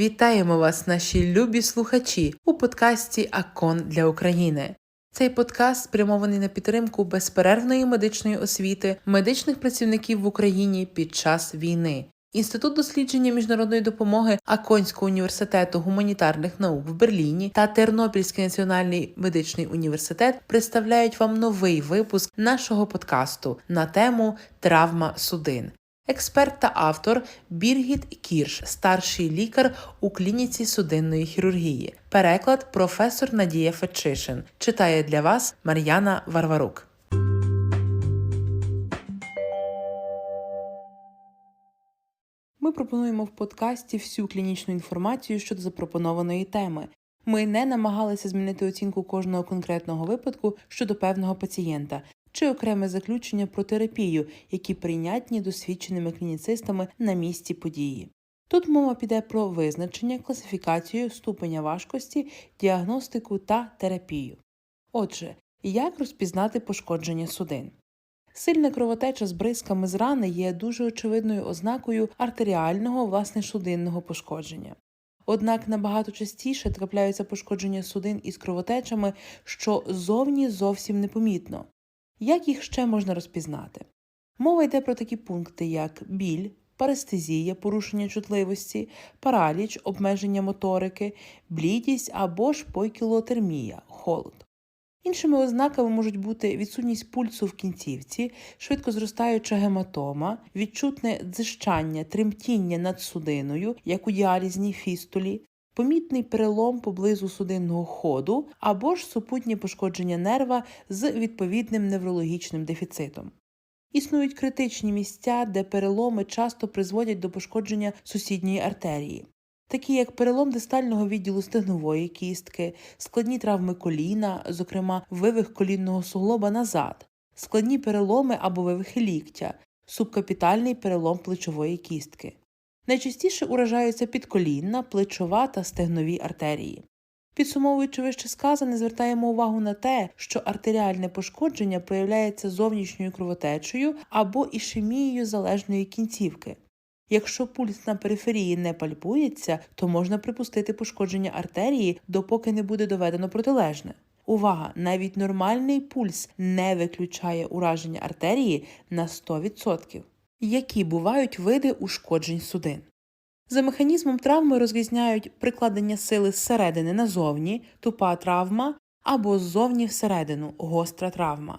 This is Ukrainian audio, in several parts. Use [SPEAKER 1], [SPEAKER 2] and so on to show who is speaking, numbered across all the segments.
[SPEAKER 1] Вітаємо вас, наші любі слухачі, у подкасті Акон для України. Цей подкаст спрямований на підтримку безперервної медичної освіти медичних працівників в Україні під час війни. Інститут дослідження міжнародної допомоги Аконського університету гуманітарних наук в Берліні та Тернопільський національний медичний університет представляють вам новий випуск нашого подкасту на тему Травма судин. Експерт та автор Біргіт Кірш, старший лікар у клініці судинної хірургії. Переклад професор Надія Фетчишин. Читає для вас Мар'яна Варварук. Ми пропонуємо в подкасті всю клінічну інформацію щодо запропонованої теми. Ми не намагалися змінити оцінку кожного конкретного випадку щодо певного пацієнта чи окреме заключення про терапію, які прийнятні досвідченими клініцистами на місці події. Тут мова піде про визначення, класифікацію ступеня важкості, діагностику та терапію. Отже, як розпізнати пошкодження судин? Сильна кровотеча з бризками з рани є дуже очевидною ознакою артеріального, власне, судинного пошкодження. Однак набагато частіше трапляються пошкодження судин із кровотечами, що зовні зовсім непомітно. Як їх ще можна розпізнати? Мова йде про такі пункти, як біль, парестезія, порушення чутливості, параліч, обмеження моторики, блідість або ж покілотермія, холод. Іншими ознаками можуть бути відсутність пульсу в кінцівці, швидко зростаюча гематома, відчутне дзищання, тремтіння над судиною, як у діалізній фістулі, помітний перелом поблизу судинного ходу або ж супутнє пошкодження нерва з відповідним неврологічним дефіцитом. Існують критичні місця, де переломи часто призводять до пошкодження сусідньої артерії, такі як перелом дистального відділу стегнової кістки, складні травми коліна, зокрема вивих колінного суглоба назад, складні переломи або вивихи ліктя, субкапітальний перелом плечової кістки. Найчастіше уражаються підколінна, плечова та стегнові артерії. Підсумовуючи вище сказане, звертаємо увагу на те, що артеріальне пошкодження проявляється зовнішньою кровотечею або ішемією залежної кінцівки. Якщо пульс на периферії не пальпується, то можна припустити пошкодження артерії, допоки не буде доведено протилежне. Увага! Навіть нормальний пульс не виключає ураження артерії на 100%. Які бувають види ушкоджень судин? За механізмом травми розрізняють прикладення сили зсередини назовні, тупа травма або ззовні всередину гостра травма.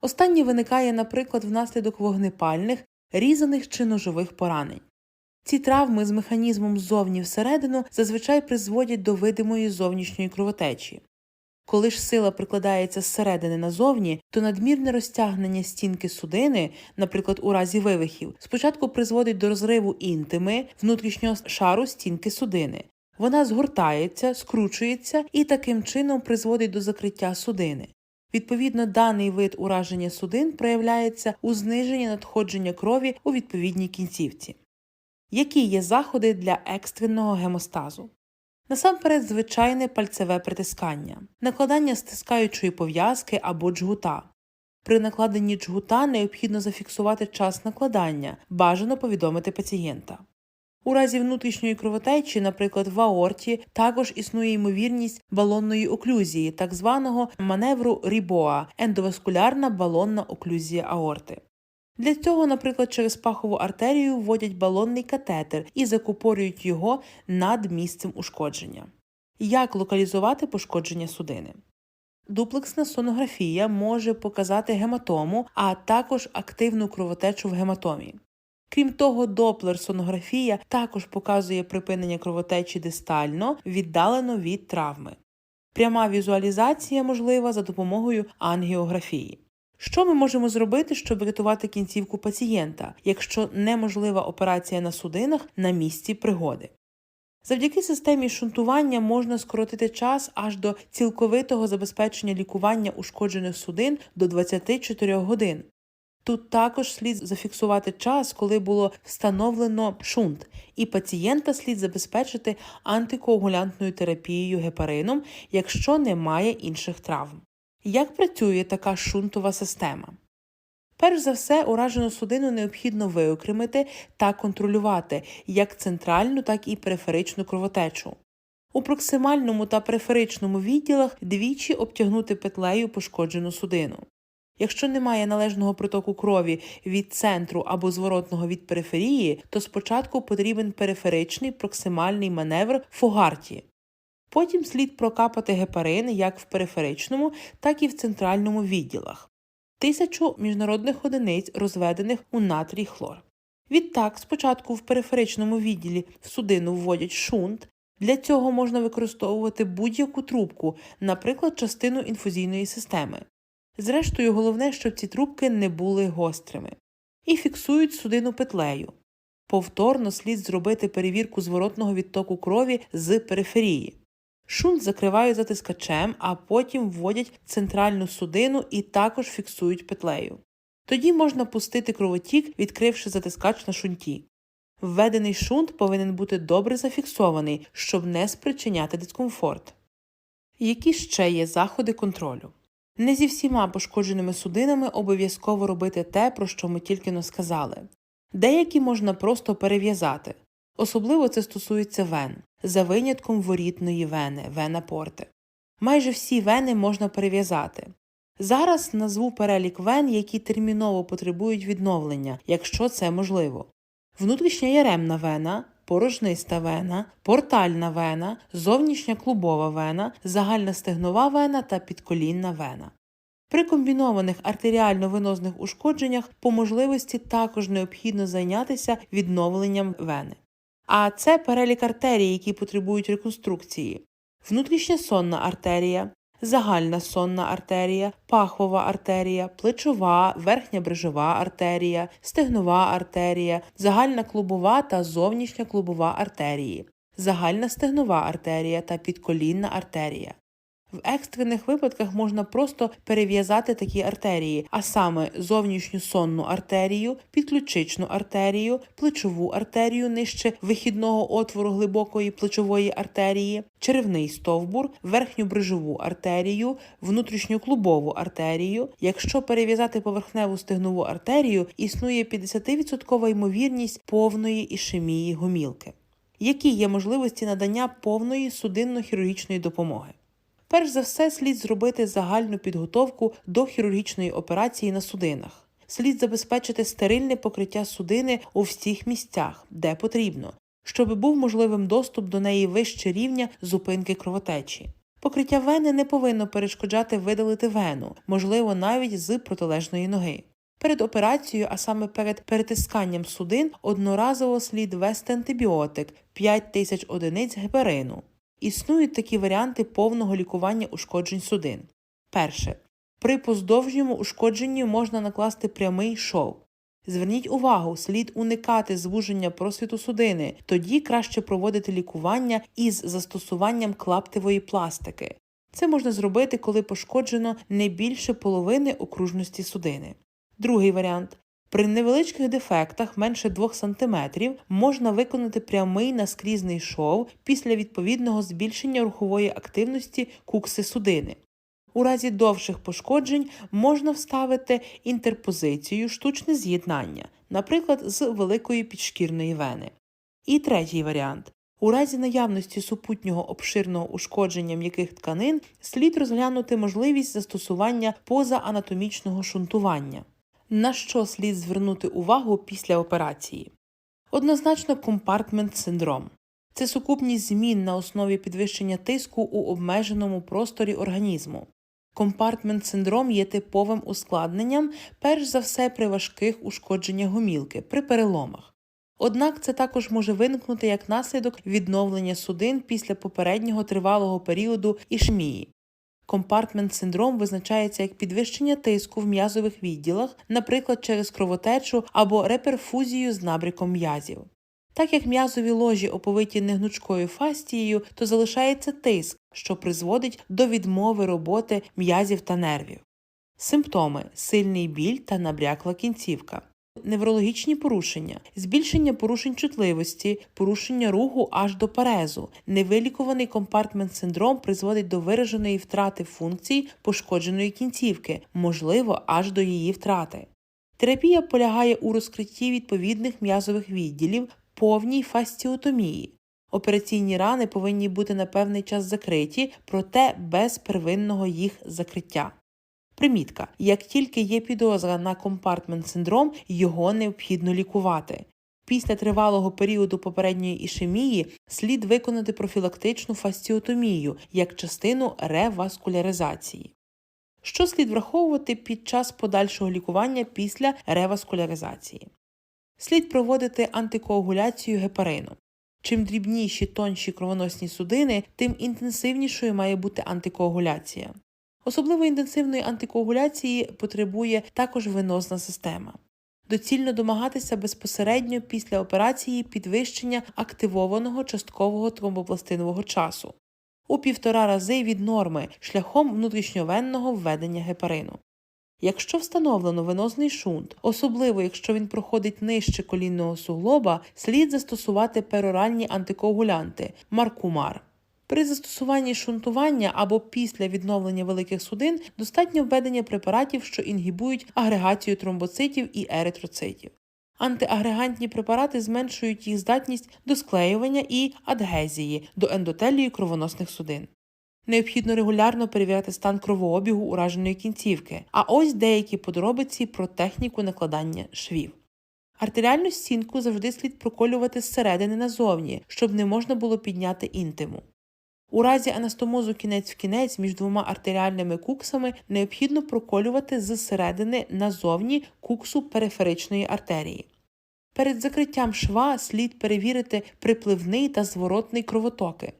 [SPEAKER 1] Останнє виникає, наприклад, внаслідок вогнепальних, різаних чи ножових поранень. Ці травми з механізмом ззовні всередину зазвичай призводять до видимої зовнішньої кровотечі. Коли ж сила прикладається зсередини назовні, то надмірне розтягнення стінки судини, наприклад, у разі вивихів, спочатку призводить до розриву інтими внутрішнього шару стінки судини. Вона згортається, скручується і таким чином призводить до закриття судини. Відповідно, даний вид ураження судин проявляється у зниженні надходження крові у відповідній кінцівці. Які є заходи для екстреного гемостазу? Насамперед, звичайне пальцеве притискання, накладання стискаючої пов'язки або джгута. При накладенні джгута необхідно зафіксувати час накладання, бажано повідомити пацієнта. У разі внутрішньої кровотечі, наприклад, в аорті, також існує ймовірність балонної оклюзії, так званого маневру рібоа, ендоваскулярна балонна оклюзія аорти. Для цього, наприклад, через пахову артерію вводять балонний катетер і закупорюють його над місцем ушкодження. Як локалізувати пошкодження судини? Дуплексна сонографія може показати гематому, а також активну кровотечу в гематомі. Крім того, доплер-сонографія також показує припинення кровотечі дистально, віддалено від травми. Пряма візуалізація можлива за допомогою ангіографії. Що ми можемо зробити, щоб врятувати кінцівку пацієнта, якщо неможлива операція на судинах на місці пригоди? Завдяки системі шунтування можна скоротити час аж до цілковитого забезпечення лікування ушкоджених судин до 24 годин. Тут також слід зафіксувати час, коли було встановлено шунт, і пацієнта слід забезпечити антикоагулянтною терапією гепарином, якщо немає інших травм. Як працює така шунтова система? Перш за все, уражену судину необхідно виокремити та контролювати як центральну, так і периферичну кровотечу. У проксимальному та периферичному відділах двічі обтягнути петлею пошкоджену судину. Якщо немає належного притоку крові від центру або зворотного від периферії, то спочатку потрібен периферичний проксимальний маневр Фогарті. Потім слід прокапати гепарин як в периферичному, так і в центральному відділах. Тисячу міжнародних одиниць розведених у натрій хлор. Відтак, спочатку в периферичному відділі в судину вводять шунт. Для цього можна використовувати будь-яку трубку, наприклад, частину інфузійної системи. Зрештою, головне, щоб ці трубки не були гострими. І фіксують судину петлею. Повторно слід зробити перевірку зворотного відтоку крові з периферії. Шунт закривають затискачем, а потім вводять центральну судину і також фіксують петлею. Тоді можна пустити кровотік, відкривши затискач на шунті. Введений шунт повинен бути добре зафіксований, щоб не спричиняти дискомфорт. Які ще є заходи контролю? Не зі всіма пошкодженими судинами обов'язково робити те, про що ми тільки но сказали. Деякі можна просто перев'язати. Особливо це стосується вен, за винятком ворітної вени, вена порти. Майже всі вени можна перев'язати. Зараз назву перелік вен, які терміново потребують відновлення, якщо це можливо. Внутрішня яремна вена, порожниста вена, портальна вена, зовнішня клубова вена, загальна стегнова вена та підколінна вена. При комбінованих артеріально-венозних ушкодженнях по можливості також необхідно зайнятися відновленням вени. А це перелік артерій, які потребують реконструкції: внутрішня сонна артерія, загальна сонна артерія, пахвова артерія, плечова, верхня брижова артерія, стегнова артерія, загальна клубова та зовнішня клубова артерії, загальна стегнова артерія та підколінна артерія. В екстрених випадках можна просто перев'язати такі артерії, а саме зовнішню сонну артерію, підключичну артерію, плечову артерію нижче вихідного отвору глибокої плечової артерії, черевний стовбур, верхню брижову артерію, внутрішню клубову артерію. Якщо перев'язати поверхневу стегнову артерію, існує 50% ймовірність повної ішемії гомілки. Які є можливості надання повної судинно-хірургічної допомоги? Перш за все, слід зробити загальну підготовку до хірургічної операції на судинах. Слід забезпечити стерильне покриття судини у всіх місцях, де потрібно, щоб був можливим доступ до неї вище рівня зупинки кровотечі. Покриття вени не повинно перешкоджати видалити вену, можливо, навіть з протилежної ноги. Перед операцією, а саме перед перетисканням судин, одноразово слід ввести антибіотик 5 тисяч одиниць гепарину. Існують такі варіанти повного лікування ушкоджень судин. Перше. При поздовжньому ушкодженні можна накласти прямий шов. Зверніть увагу, слід уникати звуження просвіту судини, тоді краще проводити лікування із застосуванням клаптевої пластики. Це можна зробити, коли пошкоджено не більше половини окружності судини. Другий варіант при невеличких дефектах менше 2 см можна виконати прямий наскрізний шов після відповідного збільшення рухової активності кукси судини. У разі довших пошкоджень можна вставити інтерпозицію штучне з'єднання, наприклад, з великої підшкірної вени. І третій варіант. У разі наявності супутнього обширного ушкодження м'яких тканин слід розглянути можливість застосування позаанатомічного шунтування. На що слід звернути увагу після операції? Однозначно, компартмент синдром це сукупність змін на основі підвищення тиску у обмеженому просторі організму. Компартмент синдром є типовим ускладненням, перш за все при важких ушкодженнях гомілки, при переломах. Однак це також може виникнути як наслідок відновлення судин після попереднього тривалого періоду ішемії. Компартмент синдром визначається як підвищення тиску в м'язових відділах, наприклад, через кровотечу або реперфузію з набріком м'язів. Так як м'язові ложі оповиті негнучкою фастією, то залишається тиск, що призводить до відмови роботи м'язів та нервів. Симптоми сильний біль та набрякла кінцівка. Неврологічні порушення, збільшення порушень чутливості, порушення руху аж до парезу, невилікуваний компартмент синдром призводить до вираженої втрати функцій пошкодженої кінцівки, можливо, аж до її втрати. Терапія полягає у розкритті відповідних м'язових відділів, повній фастіотомії. Операційні рани повинні бути на певний час закриті, проте без первинного їх закриття. Примітка: як тільки є підозра на компартмент синдром, його необхідно лікувати. Після тривалого періоду попередньої ішемії слід виконати профілактичну фастіотомію як частину реваскуляризації. Що слід враховувати під час подальшого лікування після реваскуляризації? Слід проводити антикоагуляцію гепарину. Чим дрібніші тонші кровоносні судини, тим інтенсивнішою має бути антикоагуляція. Особливо інтенсивної антикоагуляції потребує також венозна система. Доцільно домагатися безпосередньо після операції підвищення активованого часткового тромбопластинового часу у півтора рази від норми шляхом внутрішньовенного введення гепарину. Якщо встановлено венозний шунт, особливо якщо він проходить нижче колінного суглоба, слід застосувати пероральні антикоагулянти маркумар. При застосуванні шунтування або після відновлення великих судин достатньо введення препаратів, що інгібують агрегацію тромбоцитів і еритроцитів. Антиагрегантні препарати зменшують їх здатність до склеювання і адгезії до ендотелію кровоносних судин. Необхідно регулярно перевіряти стан кровообігу ураженої кінцівки, а ось деякі подробиці про техніку накладання швів. Артеріальну стінку завжди слід проколювати зсередини назовні, щоб не можна було підняти інтиму. У разі анастомозу кінець в кінець між двома артеріальними куксами необхідно проколювати зсередини назовні куксу периферичної артерії. Перед закриттям шва слід перевірити припливний та зворотний кровотоки,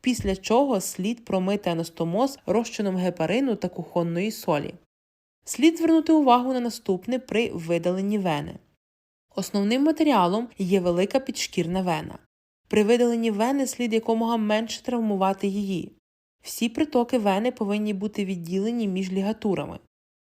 [SPEAKER 1] після чого слід промити анастомоз розчином гепарину та кухонної солі. Слід звернути увагу на наступне при видаленні вени. Основним матеріалом є велика підшкірна вена. При видаленні вени слід якомога менше травмувати її. Всі притоки вени повинні бути відділені між лігатурами.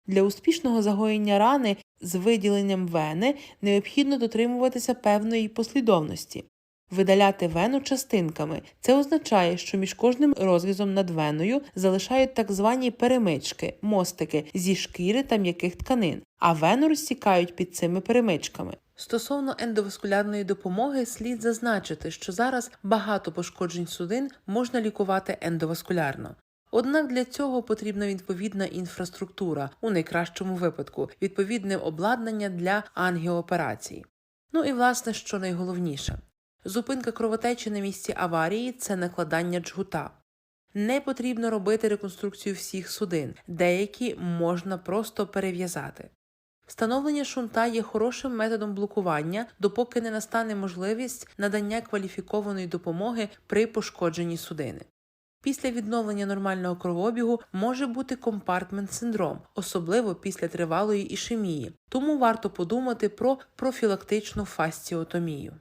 [SPEAKER 1] Для успішного загоєння рани з виділенням вени необхідно дотримуватися певної послідовності. Видаляти вену частинками це означає, що між кожним розрізом над веною залишають так звані перемички, мостики зі шкіри та м'яких тканин, а вену розсікають під цими перемичками. Стосовно ендоваскулярної допомоги слід зазначити, що зараз багато пошкоджень судин можна лікувати ендоваскулярно. Однак для цього потрібна відповідна інфраструктура, у найкращому випадку відповідне обладнання для ангіооперацій. Ну і власне, що найголовніше. Зупинка кровотечі на місці аварії це накладання джгута. Не потрібно робити реконструкцію всіх судин, деякі можна просто перев'язати. Встановлення шунта є хорошим методом блокування, допоки не настане можливість надання кваліфікованої допомоги при пошкодженні судини. Після відновлення нормального кровообігу може бути компартмент синдром, особливо після тривалої ішемії, тому варто подумати про профілактичну фастіотомію.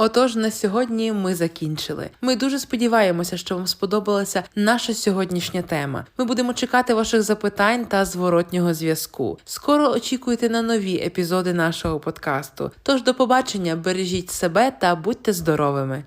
[SPEAKER 1] Отож, на сьогодні ми закінчили. Ми дуже сподіваємося, що вам сподобалася наша сьогоднішня тема. Ми будемо чекати ваших запитань та зворотнього зв'язку. Скоро очікуйте на нові епізоди нашого подкасту. Тож до побачення, бережіть себе та будьте здоровими!